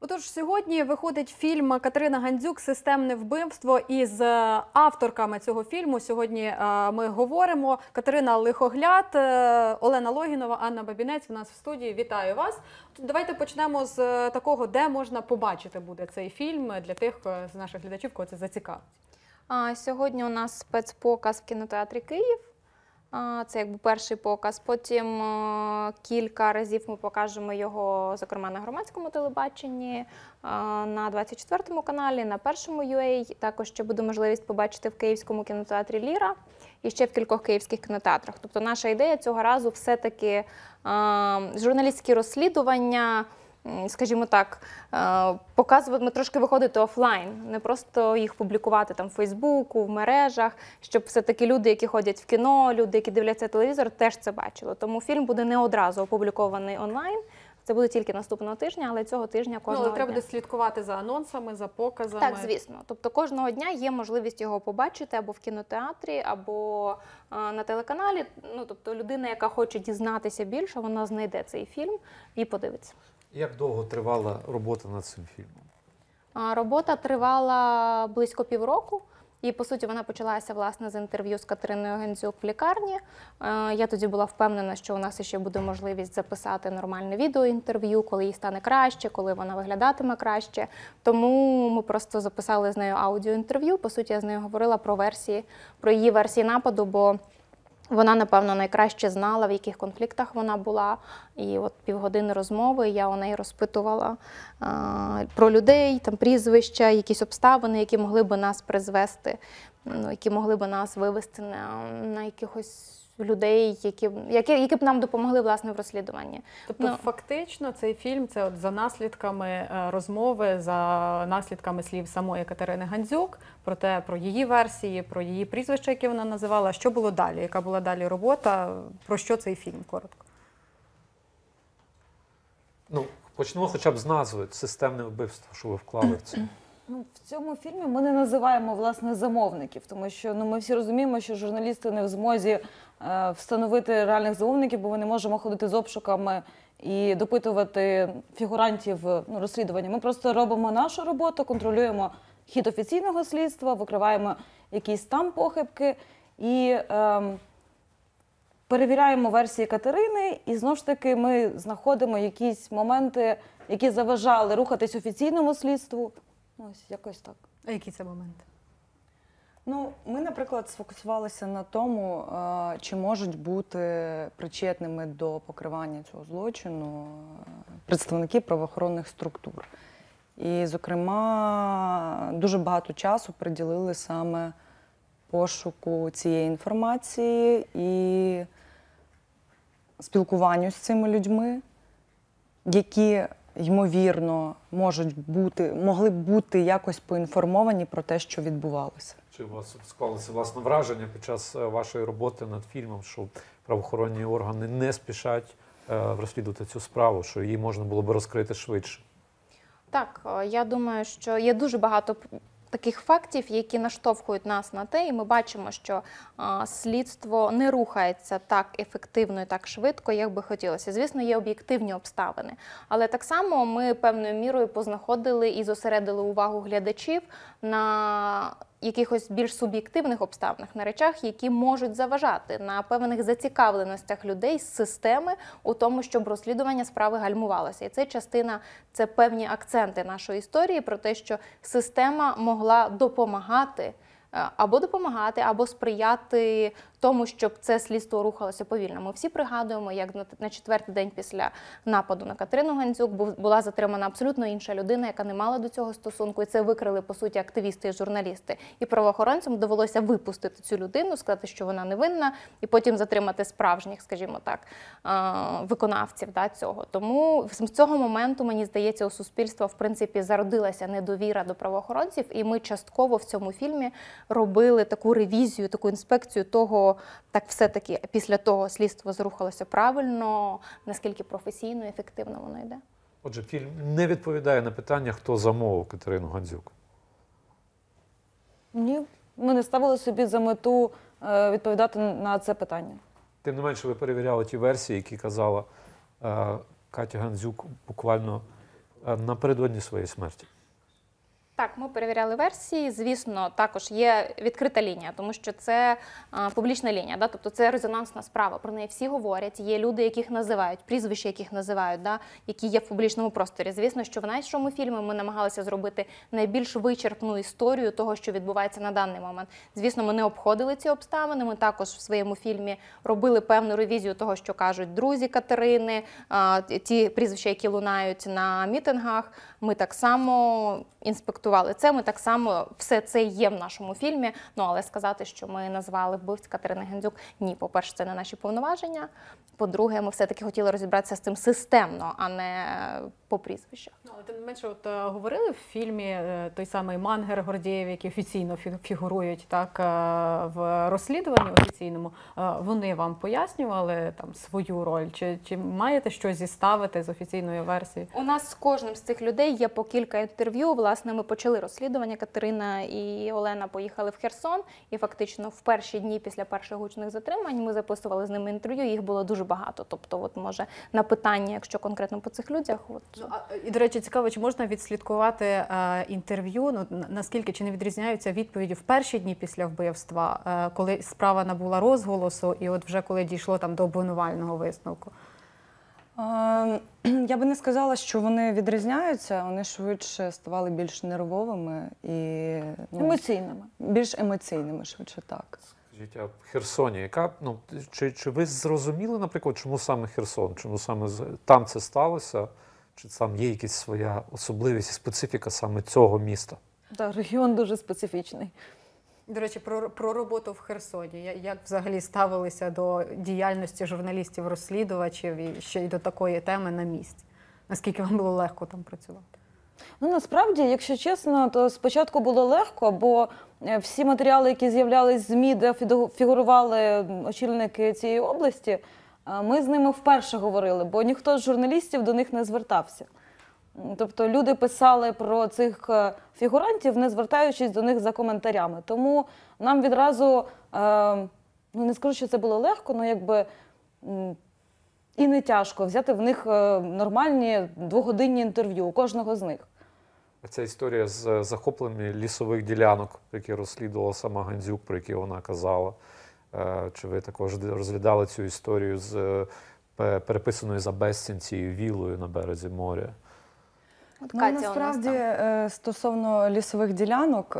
Отож, сьогодні виходить фільм Катерина Гандзюк Системне вбивство. із е, авторками цього фільму сьогодні е, ми говоримо. Катерина Лихогляд, е, Олена Логінова, Анна Бабінець. У нас в студії. Вітаю вас. Давайте почнемо з такого, де можна побачити буде цей фільм для тих з наших глядачів, кого це зацікавить. Сьогодні у нас спецпоказ в кінотеатрі Київ. Це якби перший показ. Потім е, кілька разів ми покажемо його, зокрема, на громадському телебаченні, е, на 24-му каналі, на першому UA. Також ще буде можливість побачити в Київському кінотеатрі Ліра і ще в кількох київських кінотеатрах. Тобто, наша ідея цього разу все-таки е, журналістські розслідування. Скажімо так, е, показувати трошки виходити офлайн, не просто їх публікувати там в Фейсбуку, в мережах, щоб все-таки люди, які ходять в кіно, люди, які дивляться телевізор, теж це бачили. Тому фільм буде не одразу опублікований онлайн. Це буде тільки наступного тижня, але цього тижня Ну, але треба дня. буде слідкувати за анонсами, за показами. Так, звісно. Тобто кожного дня є можливість його побачити або в кінотеатрі, або а, на телеканалі. Ну тобто, людина, яка хоче дізнатися більше, вона знайде цей фільм і подивиться. Як довго тривала робота над цим фільмом? Робота тривала близько півроку. І по суті вона почалася власне з інтерв'ю з Катериною Гензюк в лікарні. Е, Я тоді була впевнена, що у нас ще буде можливість записати нормальне відеоінтерв'ю, коли їй стане краще, коли вона виглядатиме краще. Тому ми просто записали з нею аудіоінтерв'ю. По суті, я з нею говорила про версії, про її версії нападу, бо вона, напевно, найкраще знала, в яких конфліктах вона була. І от півгодини розмови я у неї розпитувала а, про людей, там прізвища, якісь обставини, які могли би нас призвести, ну, які могли би нас вивести на, на якихось людей, які, б- які, які б нам допомогли власне в розслідуванні. Тобто, Ну. фактично, цей фільм це от за наслідками е, розмови, за наслідками слів самої Катерини Гандзюк, про те, про її версії, про її прізвища, які вона називала. Що було далі? Яка була далі робота? Про що цей фільм? Коротко. Ну, почнемо хоча б з назви системне вбивство, що ви вклали в це. Ну, в цьому фільмі ми не називаємо власне замовників, тому що ну ми всі розуміємо, що журналісти не в змозі встановити реальних замовників, бо ми не можемо ходити з обшуками і допитувати фігурантів ну, розслідування. Ми просто робимо нашу роботу, контролюємо хід офіційного слідства, викриваємо якісь там похибки і. ем, Перевіряємо версії Катерини, і знову ж таки ми знаходимо якісь моменти, які заважали рухатись офіційному слідству. Ось якось так. А які це моменти? Ну, ми, наприклад, сфокусувалися на тому, е, чи можуть бути причетними до покривання цього злочину е, представники правоохоронних структур. І, зокрема, дуже багато часу приділили саме пошуку цієї інформації і спілкуванню з цими людьми, які ймовірно можуть бути, могли б бути якось поінформовані про те, що відбувалося. Чи у вас склалося власне враження під час е, вашої роботи над фільмом, що правоохоронні органи не спішать е, розслідувати цю справу, що її можна було би розкрити швидше? Так, е, я думаю, що є дуже багато таких фактів, які наштовхують нас на те, і ми бачимо, що слідство не рухається так ефективно і так швидко, як би хотілося. Звісно, є об'єктивні обставини, але так само ми певною мірою познаходили і зосередили увагу глядачів на якихось більш суб'єктивних обставинах, на речах, які можуть заважати на певних зацікавленостях людей з системи у тому, щоб розслідування справи гальмувалося. І це частина, це певні акценти нашої історії про те, що система могла допомагати. е, Або допомагати, або сприяти тому, щоб це слідство рухалося повільно. Ми всі пригадуємо, як на- четвертий день після нападу на Катерину Гандзюк була затримана абсолютно інша людина, яка не мала до цього стосунку, і це викрили по суті активісти і журналісти. І правоохоронцям довелося випустити цю людину, сказати, що вона невинна, і потім затримати справжніх, скажімо так, е, виконавців да, цього. Тому з цього моменту мені здається, у суспільства в принципі зародилася недовіра до правоохоронців, і ми частково в цьому фільмі робили таку ревізію, таку інспекцію того, так все-таки після того слідство зрухалося правильно, наскільки професійно і ефективно воно йде. Отже, фільм не відповідає на питання, хто замовив Катерину Гандзюк. Ні, ми не ставили собі за мету е, відповідати на це питання. Тим не менше, ви перевіряли ті версії, які казала е, Катя Гандзюк буквально е, напередодні своєї смерті. Так, ми перевіряли версії. Звісно, також є відкрита лінія, тому що це а, публічна лінія, да? тобто це резонансна справа. Про неї всі говорять. Є люди, яких називають, прізвища яких називають, да? які є в публічному просторі. Звісно, що в нашому фільмі ми намагалися зробити найбільш вичерпну історію того, що відбувається на даний момент. Звісно, ми не обходили ці обставини. Ми також в своєму фільмі робили певну ревізію того, що кажуть друзі Катерини, а, ті прізвища, які лунають на мітингах. Ми так само інспектували це. Ми так само все це є в нашому фільмі. Ну але сказати, що ми назвали вбивць Катерини Гендзюк, ні, по-перше, це не наші повноваження. По-друге, ми все-таки хотіли розібратися з цим системно, а не по прізвищах. Ну, але тим не менше, от е, говорили в фільмі е, той самий Мангер Гордієв, які офіційно фі- фігурують так е, в розслідуванні офіційному. Вони вам пояснювали там свою роль? Чи, чи маєте щось зіставити з офіційної версії? У нас з кожним з цих людей є по кілька інтерв'ю. Власне, ми почали розслідування. Катерина і Олена поїхали в Херсон, і фактично в перші дні після перших гучних затримань ми записували з ними інтерв'ю. Їх було дуже багато. Тобто, от може на питання, якщо конкретно по цих людях, от Ну, а, і, до речі, цікаво, чи можна відслідкувати е, інтерв'ю? Ну, наскільки чи не відрізняються відповіді в перші дні після вбивства, е, коли справа набула розголосу, і от вже коли дійшло там до обвинувального висновку? Е, Я би не сказала, що вони відрізняються, вони швидше ставали більш нервовими і ну, Емоційними. більш емоційними, швидше так. Скажіть, а в Херсоні, яка ну чи, чи ви зрозуміли, наприклад, чому саме Херсон? Чому саме з- там це сталося? Чи там є якась своя особливість і специфіка саме цього міста? Так, регіон дуже специфічний. До речі, про, про роботу в Херсоні. Я- Як взагалі ставилися до діяльності журналістів-розслідувачів і ще й до такої теми на місці? Наскільки вам було легко там працювати? Ну насправді, якщо чесно, то спочатку було легко, бо е, всі матеріали, які з'являлись з ЗМІ, де фігурували очільники цієї області, ми з ними вперше говорили, бо ніхто з журналістів до них не звертався. Тобто люди писали про цих е, фігурантів, не звертаючись до них за коментарями. Тому нам відразу, е, ну не скажу, що це було легко, але якби і не тяжко взяти в них е, нормальні двогодинні інтерв'ю у кожного з них. Ця історія з захопленням лісових ділянок, які розслідувала сама Гандзюк, про які вона казала. Е, Чи ви також розглядали цю історію з е, переписаною за безцінь цією вілою на березі моря? От Ну, Катя насправді, е, стосовно лісових ділянок,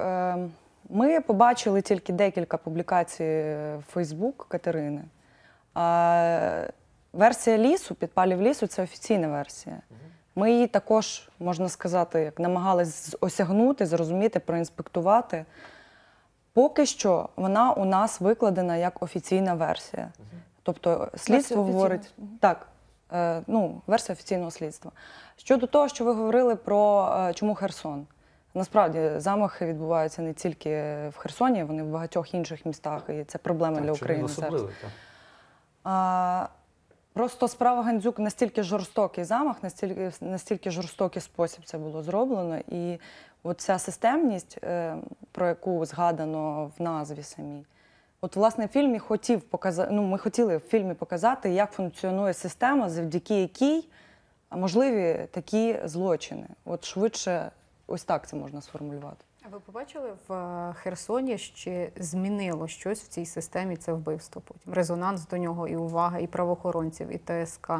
ми побачили тільки декілька публікацій в Фейсбук Катерини. А версія лісу, підпалів лісу це офіційна версія. Ми її також, можна сказати, як намагались осягнути, зрозуміти, проінспектувати. Поки що вона у нас викладена як офіційна версія. Тобто слідство говорить так, е, ну, версія офіційного слідства. Щодо того, що ви говорили про е, чому Херсон. Насправді замахи відбуваються не тільки в Херсоні, вони в багатьох інших містах, і це проблема Так, для України зараз. особливий? так? А, просто справа Гандзюк настільки жорстокий замах, настільки, настільки жорстокий спосіб це було зроблено. І оця системність, е, про яку згадано в назві самій. От, власне, в фільмі хотів показати, ну, ми хотіли в фільмі показати, як функціонує система, завдяки якій можливі такі злочини. От швидше, ось так це можна сформулювати. Ви побачили в е, Херсоні, чи змінило щось в цій системі це вбивство потім? Резонанс до нього і увага і правоохоронців, і ТСК.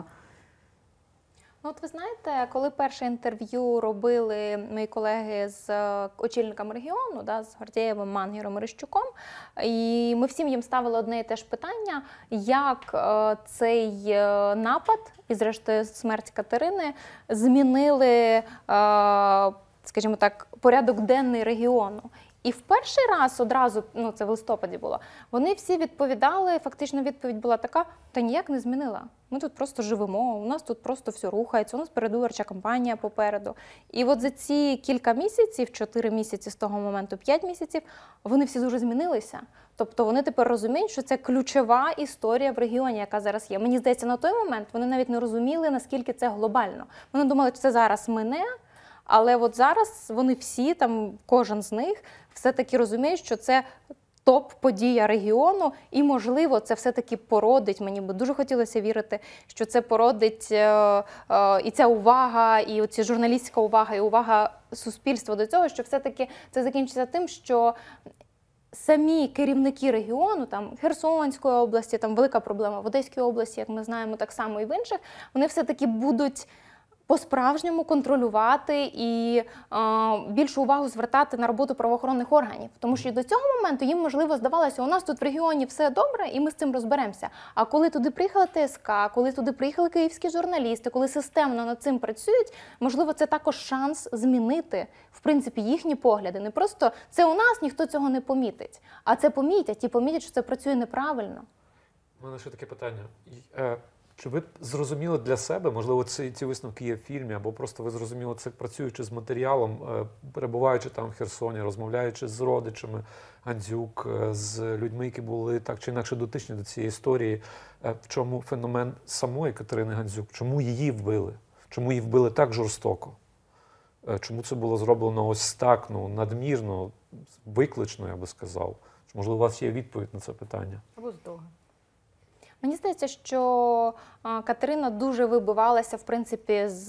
Ну, от ви знаєте, коли перше інтерв'ю робили мої колеги з е, очільниками регіону, да, з Гордієвим, Мангером і Рищуком, і ми всім їм ставили одне і те ж питання, як е, цей напад і, зрештою, смерть Катерини змінили, скажімо так, порядок денний регіону. І в перший раз одразу, ну це в листопаді було, вони всі відповідали. Фактично відповідь була така: та ніяк не змінила. Ми тут просто живемо, у нас тут просто все рухається, у нас передвиборча кампанія попереду. І от за ці кілька місяців, 4 місяці з того моменту, 5 місяців, вони всі дуже змінилися. Тобто вони тепер розуміють, що це ключова історія в регіоні, яка зараз є. Мені здається, на той момент вони навіть не розуміли, наскільки це глобально. Вони думали, що це зараз мине. Але от зараз вони всі, там кожен з них, все-таки розуміють, що це топ-подія регіону, і можливо, це все-таки породить. Мені би дуже хотілося вірити, що це породить е, е, і ця увага, і оці журналістська увага, і увага суспільства до цього, що все-таки це закінчиться тим, що самі керівники регіону, там Херсонської області, там велика проблема в Одеській області, як ми знаємо, так само і в інших, вони все-таки будуть. По-справжньому контролювати і е, більшу увагу звертати на роботу правоохоронних органів, тому що до цього моменту їм можливо здавалося, у нас тут в регіоні все добре, і ми з цим розберемося. А коли туди приїхала ТСК, коли туди приїхали київські журналісти, коли системно над цим працюють, можливо, це також шанс змінити в принципі їхні погляди. Не просто це у нас ніхто цього не помітить, а це помітять і помітять, що це працює неправильно. У мене ще таке питання. Чи ви зрозуміли для себе, можливо, ці, ці висновки є в фільмі, або просто ви зрозуміли це працюючи з матеріалом, е, перебуваючи там в Херсоні, розмовляючи з родичами Гандзюк, е, з людьми, які були так чи інакше дотичні до цієї історії, е, в чому феномен самої Катерини Гандзюк, чому її вбили? Чому її вбили так жорстоко? Чому це було зроблено ось так, ну, надмірно, виклично, я би сказав? Чи, можливо, у вас є відповідь на це питання? Або здога. Мені здається, що Катерина дуже вибивалася, в принципі, з,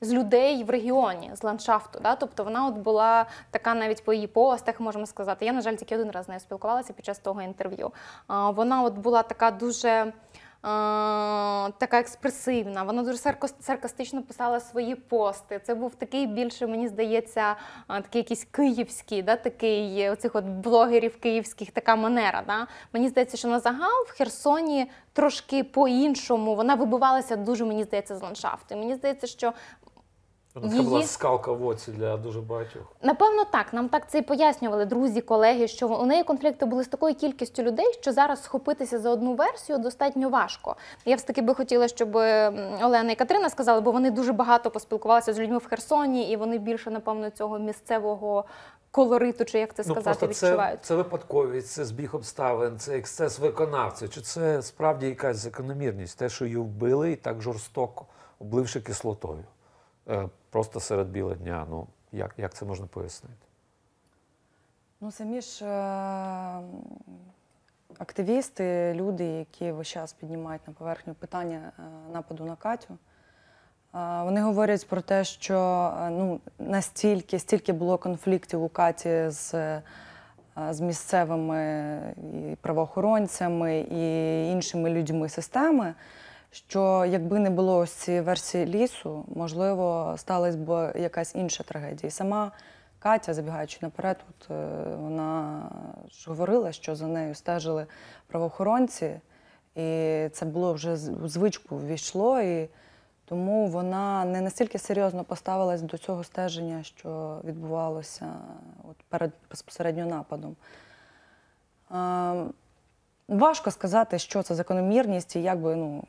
з людей в регіоні, з ландшафту. Да? Тобто вона от була така навіть по її постах, можемо сказати. Я, на жаль, тільки один раз з нею спілкувалася під час того інтерв'ю. Вона от була така дуже. А, Така експресивна, вона дуже саркастично писала свої пости. Це був такий більше, мені здається, такий якийсь київський, да, такий е, оцих от блогерів київських, така манера. Да? Мені здається, що на загал в Херсоні трошки по-іншому. Вона вибивалася дуже, мені здається, з ландшафту. Мені здається, що Вона така була скалка в оці для дуже багатьох. Напевно, так. Нам так це і пояснювали друзі, колеги, що у неї конфлікти були з такою кількістю людей, що зараз схопитися за одну версію достатньо важко. Я все таки би хотіла, щоб Олена і Катерина сказали, бо вони дуже багато поспілкувалися з людьми в Херсоні, і вони більше, напевно, цього місцевого колориту, чи як це сказати, Ну, просто це, відчувають. це випадковість, це збіг обставин, це ексцес виконавця. Чи це справді якась закономірність? Те, що її вбили і так жорстоко, обливши кислотою. Е, Просто серед біла дня. Ну, як, як це можна пояснити? Ну, самі ж е, активісти, люди, які весь час піднімають на поверхню питання е, нападу на Катю, вони говорять про те, що ну, настільки, стільки було конфліктів у Каті з, з місцевими і правоохоронцями і іншими людьми системи, що якби не було ось цієї версії лісу, можливо, сталася б якась інша трагедія. І сама Катя, забігаючи наперед, от, е, вона ж говорила, що за нею стежили правоохоронці, і це було вже у звичку ввійшло, і тому вона не настільки серйозно поставилась до цього стеження, що відбувалося от перед безпосередньо нападом. Е, Важко сказати, що це закономірність і як би, ну,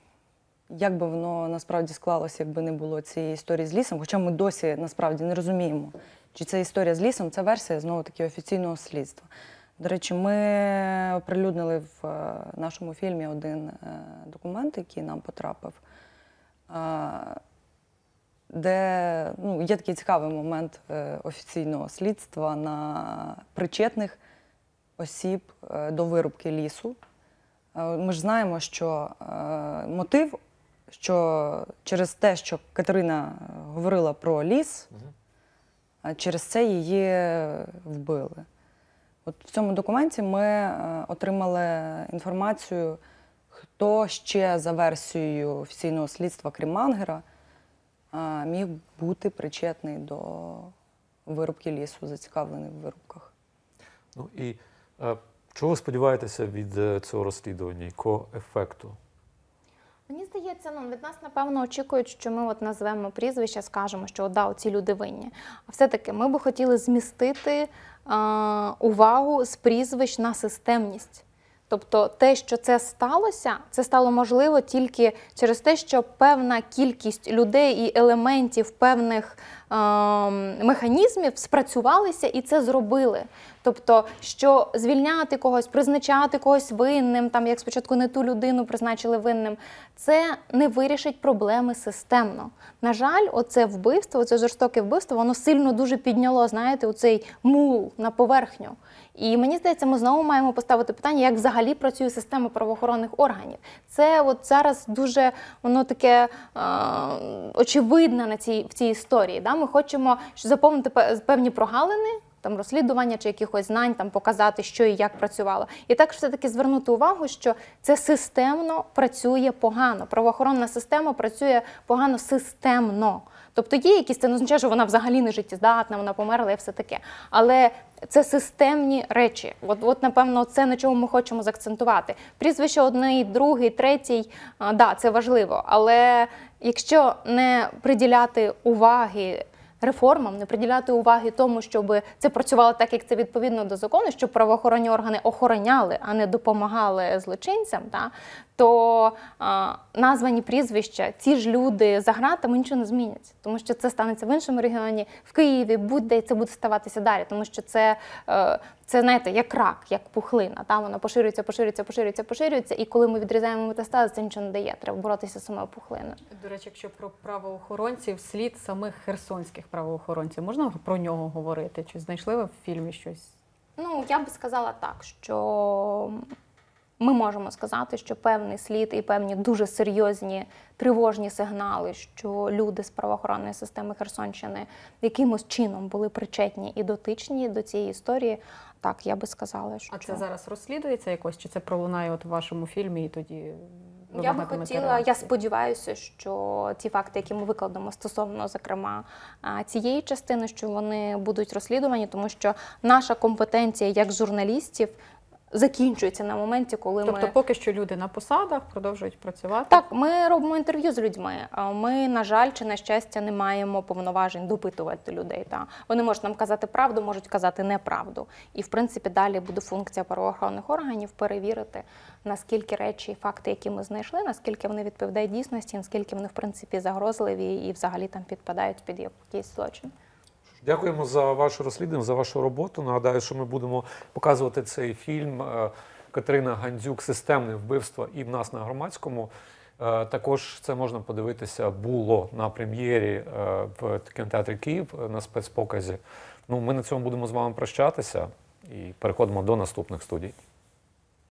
як би воно насправді склалося, якби не було цієї історії з лісом. Хоча ми досі насправді не розуміємо, чи це історія з лісом, це версія знову таки офіційного слідства. До речі, ми оприлюднили в е, нашому фільмі один е, документ, який нам потрапив, е, де ну, є такий цікавий момент офіційного слідства на причетних осіб до вирубки лісу. Ми ж знаємо, що мотив, що через те, що Катерина говорила про ліс, через це її вбили. От в цьому документі ми е, отримали інформацію, хто ще за версією офіційного слідства, крім Мангера, е, міг бути причетний до вирубки лісу, зацікавлений в вирубках. Ну і е, чого ви сподіваєтеся від цього розслідування? Якого ефекту? Здається, ну від нас напевно очікують, що ми от назвемо прізвища, скажемо, що да, ці люди винні. А все-таки ми би хотіли змістити а, увагу з прізвищ на системність. Тобто, те, що це сталося, це стало можливо тільки через те, що певна кількість людей і елементів певних механізмів спрацювалися і це зробили. Тобто, що звільняти когось, призначати когось винним, там як спочатку не ту людину призначили винним, це не вирішить проблеми системно. На жаль, оце вбивство, оце жорстоке вбивство, воно сильно дуже підняло, знаєте, оцей мул на поверхню. І мені здається, ми знову маємо поставити питання, як взагалі працює система правоохоронних органів. Це от зараз дуже воно таке е, очевидне на цій в цій історії. Да? Ми хочемо заповнити певні прогалини. Там розслідування чи якихось знань, там показати, що і як працювало, і також все таки звернути увагу, що це системно працює погано. Правоохоронна система працює погано системно. Тобто є якісь це не означає, що вона взагалі не життєздатна, вона померла і все таке. Але це системні речі. От, от напевно, це на чому ми хочемо заакцентувати. Прізвище одний, другий, третій, а, да, це важливо. Але якщо не приділяти уваги реформам, не приділяти уваги тому, щоб це працювало так, як це відповідно до закону, щоб правоохоронні органи охороняли, а не допомагали злочинцям, та, то а, названі прізвища, ці ж люди за гратами нічого не змінять, тому що це станеться в іншому регіоні, в Києві, будь-де це буде ставатися далі, тому що це, е, це знаєте, як рак, як пухлина. Та? Вона поширюється, поширюється, поширюється, поширюється, і коли ми відрізаємо метастази, це нічого не дає. Треба боротися з самою пухлиною. До речі, якщо про правоохоронців, слід самих херсонських правоохоронців, можна про нього говорити? Чи знайшли ви в фільмі щось? Ну, я би сказала так, що ми можемо сказати, що певний слід і певні дуже серйозні тривожні сигнали, що люди з правоохоронної системи Херсонщини якимось чином були причетні і дотичні до цієї історії. Так, я би сказала, що А це зараз розслідується якось? Чи це пролунає от у вашому фільмі і тоді? я би хотіла, я сподіваюся, що ті факти, які ми викладемо стосовно зокрема цієї частини, що вони будуть розслідувані, тому що наша компетенція як журналістів закінчується на моменті, коли Тобто, ми поки що люди на посадах продовжують працювати. так, ми робимо інтерв'ю з людьми. Ми, на жаль, чи на щастя, не маємо повноважень допитувати людей. Та вони можуть нам казати правду, можуть казати неправду. І в принципі далі буде функція правоохоронних органів перевірити, наскільки речі, і факти, які ми знайшли, наскільки вони відповідають дійсності, наскільки вони в принципі загрозливі і взагалі там підпадають під якийсь злочин. Дякуємо за ваше розслідування, за вашу роботу. Нагадаю, що ми будемо показувати цей фільм е, Катерина Гандзюк Системне вбивство і в нас на громадському. Е, Також це можна подивитися було на прем'єрі е, в кінотеатрі Київ на спецпоказі. Ну, ми на цьому будемо з вами прощатися і переходимо до наступних студій.